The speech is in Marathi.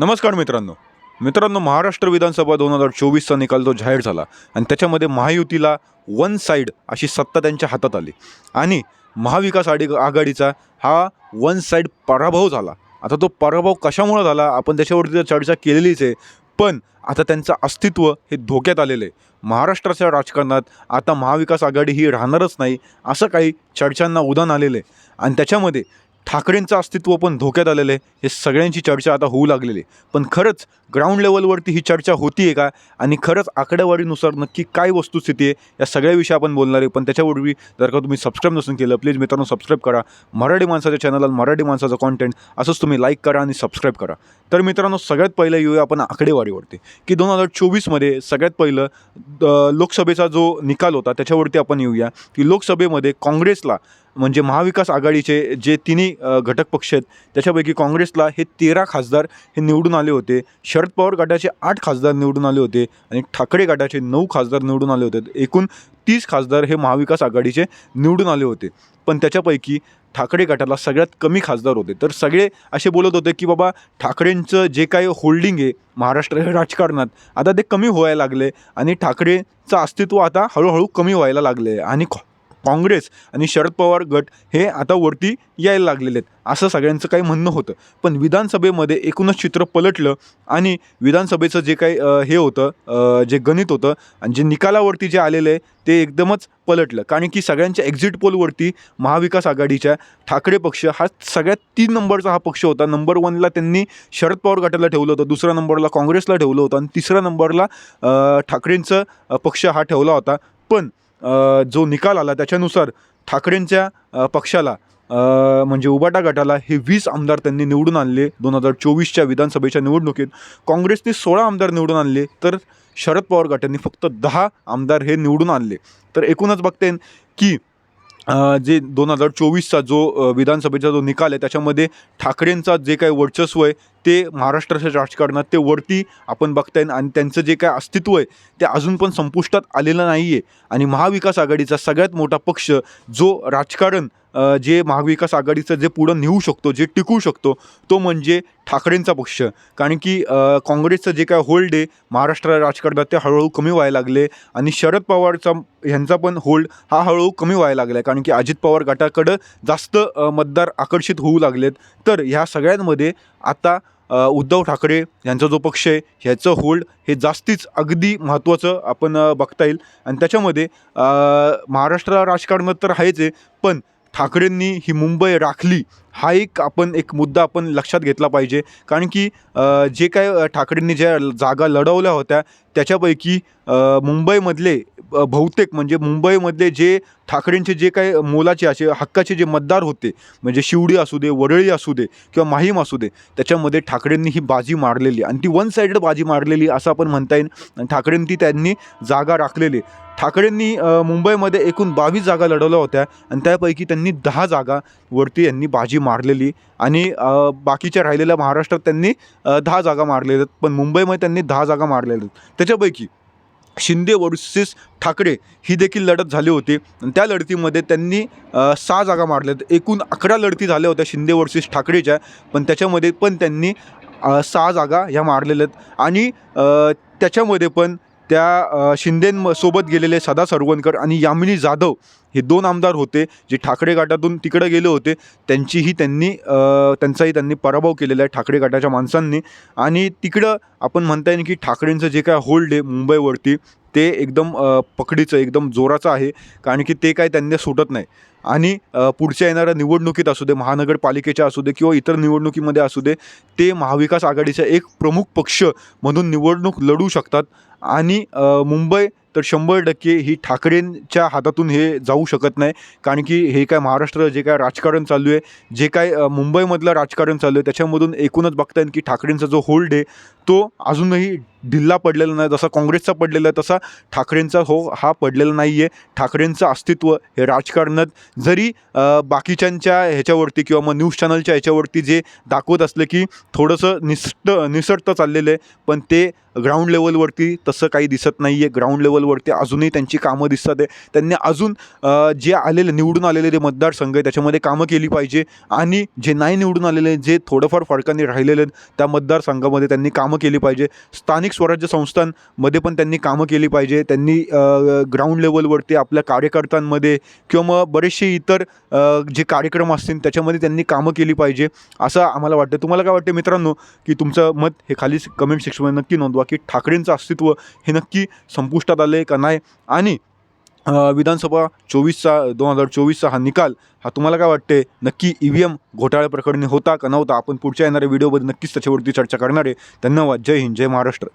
नमस्कार मित्रांनो. मित्रांनो महाराष्ट्र विधानसभा दोन हजार चोवीसचा निकाल जो जाहीर झाला आणि त्याच्यामध्ये महायुतीला वन साईड अशी सत्ता त्यांच्या हातात आली. आणि महाविकास आडी आघाडीचा हा वन साईड पराभव झाला. आता तो पराभव कशामुळे झाला? आपण त्याच्यावरती तर चर्चा केलेलीच आहे. पण आता त्यांचं अस्तित्व हे धोक्यात आलेलं आहे. महाराष्ट्राच्या राजकारणात आता महाविकास आघाडी ही राहणारच नाही असं काही चर्चांना उदाहरण आलेलं आहे. आणि त्याच्यामध्ये ठाकरेंचं अस्तित्व पण धोक्यात आलेलं आहे. हे सगळ्यांची चर्चा आता होऊ लागलेली आहे. पण खरंच ग्राउंड लेवलवरती ही चर्चा होती आहे का? आणि खरंच आकडेवारीनुसार नक्की काय वस्तुस्थिती आहे? या सगळ्याविषयी आपण बोलणार आहे. पण त्याच्यापूर्वी जर का तुम्ही सबस्क्राईब नसून केलं प्लीज मित्रांनो सबस्क्राईब करा. मराठी माणसाच्या चॅनलला मराठी माणसाचं कॉन्टेंट असंच तुम्ही लाईक करा आणि सबस्क्राईब करा. तर मित्रांनो सगळ्यात पहिलं येऊया आपण आकडेवारीवरती. की दोन हजार चोवीसमध्ये सगळ्यात पहिलं द- लोकसभेचा जो निकाल होता त्याच्यावरती आपण येऊया. की लोकसभेमध्ये काँग्रेसला म्हणजे महाविकास आघाडीचे जे तिन्ही घटक पक्ष आहेत त्याच्यापैकी काँग्रेसला हे तेरा खासदार हे निवडून आले होते. शरद पवार गटाचे आठ खासदार निवडून आले होते आणि ठाकरे गटाचे नऊ खासदार निवडून आले होते. एकूण तीस खासदार हे महाविकास आघाडीचे निवडून आले होते. पण त्याच्यापैकी ठाकरे गटाला सगळ्यात कमी खासदार होते. तर सगळे असे बोलत होते की बाबा ठाकरेंचं जे काही होल्डिंग आहे महाराष्ट्र राजकारणात आता ते कमी व्हायला लागले आणि ठाकरेचं अस्तित्व आता हळूहळू कमी व्हायला लागले. आणि काँग्रेस आणि शरद पवार गट हे आता वरती यायला लागलेले आहेत. असं सगळ्यांचं काही म्हणणं होतं. पण विधानसभेमध्ये एकूणच चित्र पलटलं आणि विधानसभेचं जे काही हे होतं जे गणित होतं आणि जे निकालावरती जे आलेलं आहे ते एकदमच पलटलं. कारण की सगळ्यांच्या एक्झिट पोलवरती महाविकास आघाडीच्या ठाकरे पक्ष हा सगळ्यात तीन नंबरचा हा पक्ष होता. नंबर वनला त्यांनी शरद पवार गटाला ठेवलं होतं दुसऱ्या नंबरला काँग्रेसला ठेवलं होतं आणि तिसऱ्या नंबरला ठाकरेंचं पक्ष हा ठेवला होता. पण जो निकाल आला त्याच्यानुसार ठाकरेंच्या पक्षाला म्हणजे उबाटा गटाला हे वीस आमदार त्यांनी निवडून आणले दोन हजार चोवीसच्या विधानसभेच्या निवडणुकीत. काँग्रेसने सोळा आमदार निवडून आणले तर शरद पवार गटांनी फक्त दहा आमदार हे निवडून आणले. तर एकूणच बघते की जे दोन हजार चोवीसचा जो विधानसभेचा जो निकाल आहे त्याच्यामध्ये ठाकरेंचा जे काही वर्चस्व आहे ते महाराष्ट्राच्या राजकारणात ते वरती आपण बघता येईल आणि त्यांचं जे काय अस्तित्व आहे ते अजून पण संपुष्टात आलेलं नाही आहे आणि महाविकास आघाडीचा सगळ्यात मोठा पक्ष जो राजकारण जे महाविकास आघाडीचं जे पुढं नेऊ शकतो जे टिकू शकतो तो म्हणजे ठाकरेंचा पक्ष. कारण की काँग्रेसचं जे काय होल्ड आहे महाराष्ट्र राजकारणात ते हळूहळू कमी व्हायला लागले आणि शरद पवारचा ह्यांचा पण होल्ड हा हळूहळू कमी व्हायला लागला आहे कारण की अजित पवार गटाकडं जास्त मतदार आकर्षित होऊ लागलेत. तर ह्या सगळ्यांमध्ये आता उद्धव ठाकरे यांचा जो पक्ष आहे ह्याचं होल्ड हे जास्तीच अगदी महत्त्वाचं आपण बघता येईल. आणि त्याच्यामध्ये महाराष्ट्र राजकारणात तर आहेच आहे पण ठाकरेंनी ही मुंबई राखली. हा एक आपण एक मुद्दा आपण लक्षात घेतला पाहिजे. कारण की जे काय ठाकरेंनी ज्या जागा लढवल्या होत्या त्याच्यापैकी मुंबईमधले बहुतेक म्हणजे मुंबईमधले जे ठाकरेंचे जे काही मोलाचे असे हक्काचे जे मतदार होते म्हणजे शिवडी असू दे वरळी असू दे किंवा माहीम असू दे त्याच्यामध्ये ठाकरेंनी ही बाजी मारलेली. आणि ती वन साईडेड बाजी मारलेली असं आपण म्हणता येईल. आणि ठाकरेंनी ती त्यांनी जागा राखलेली. ठाकरेंनी मुंबईमध्ये एकूण बावीस जागा लढवल्या होत्या आणि त्यापैकी त्यांनी दहा जागा वरती यांनी बाजी मारलेली आणि बाकीच्या राहिलेल्या महाराष्ट्रात त्यांनी दहा जागा मारलेल्या आहेत. पण मुंबईमध्ये त्यांनी दहा जागा मारलेल्या आहेत. त्याच्यापैकी शिंदे वर्सेस ठाकरे ही देखील लढत झाली होती. आणि त्या लढतीमध्ये त्यांनी सहा जागा मारल्यात एकूण अकरा लढती झाल्या होत्या शिंदे वर्सेस ठाकरेच्या. पण त्याच्यामध्ये पण त्यांनी सहा जागा ह्या मारलेल्या आहेत. आणि त्याच्यामध्ये पण त्या अ, शिंदें सोबत गेलेले सदा सरवणकर आणि यामिनी जाधव हे दोन आमदार होते जे ठाकरे गटातून तिकडे गेले होते. त्यांचीही त्यांनी त्यांचाही त्यांनी पराभव केलेला आहे ठाकरे गटाच्या माणसांनी. आणि तिकडं आपण म्हणता येईल की ठाकरेंचं जे काय होल्ड आहे मुंबईवरती ते एकदम पकडीचं एकदम जोराचं आहे. कारण की ते काय त्यांना सुटत नाही. आणि पुढच्या येणाऱ्या निवडणुकीत असू दे महानगरपालिकेच्या असू दे किंवा इतर निवडणुकीमध्ये असू दे ते महाविकास आघाडीचा एक प्रमुख पक्ष म्हणून निवडणूक लढू शकतात. आणि मुंबई तर शंभर टक्के ही ठाकरेंच्या हातातून हे जाऊ शकत नाही. कारण की हे काय महाराष्ट्र जे काय राजकारण चालू आहे जे काय मुंबईमधलं राजकारण चालू आहे त्याच्यामधून एकूणच बघता येईल की ठाकरेंचा जो होल्ड आहे तो अजूनही ढिल्ला पडलेला नाही. जसा काँग्रेसचा पडलेला आहे तसा ठाकरेंचा हो हा पडलेला नाही आहे ठाकरेंचं अस्तित्व हे राजकारणात जरी बाकीच्यांच्या ह्याच्यावरती किंवा मग न्यूज चॅनलच्या ह्याच्यावरती जे दाखवत असले की थोडंसं निसट निसटतं चाललेलं आहे पण ते ग्राउंड लेवलवरती तसं काही दिसत नाही आहे ग्राउंड लेवलवरती अजूनही त्यांची कामं दिसतात. आहे त्यांनी अजून जे आलेले निवडून आलेले जे मतदारसंघ आहे त्याच्यामध्ये कामं केली पाहिजे. आणि जे नाही निवडून आलेले जे थोडंफार फरकाने राहिलेले आहेत त्या मतदारसंघामध्ये त्यांनी कामं केली पाहिजे. स्थानिक स्वराज्य संस्थांमध्ये पण त्यांनी कामं केली पाहिजे. त्यांनी ग्राउंड लेवलवरती आपल्या कार्यकर्त्यांमध्ये किंवा मग बरेचसे इतर जे कार्यक्रम असतील त्याच्यामध्ये त्यांनी कामं केली पाहिजे. असं आम्हाला वाटतं. तुम्हाला काय वाटतं मित्रांनो की तुमचं मत हे खाली कमेंट सेक्शनमध्ये नक्की नोंदवा की ठाकरेंचं अस्तित्व हे नक्की संपुष्टात आलं आहे का नाही? आणि विधानसभा चोवीसचा दोन हजार चोवीसचा हा निकाल हा तुम्हाला काय वाटते? नक्की ई व्ही एम घोटाळ्या प्रकरणी होता का नव्हता? आपण पुढच्या येणाऱ्या व्हिडिओमध्ये नक्कीच त्याच्यावरती चर्चा करणार आहे. धन्यवाद. जय हिंद. जय महाराष्ट्र.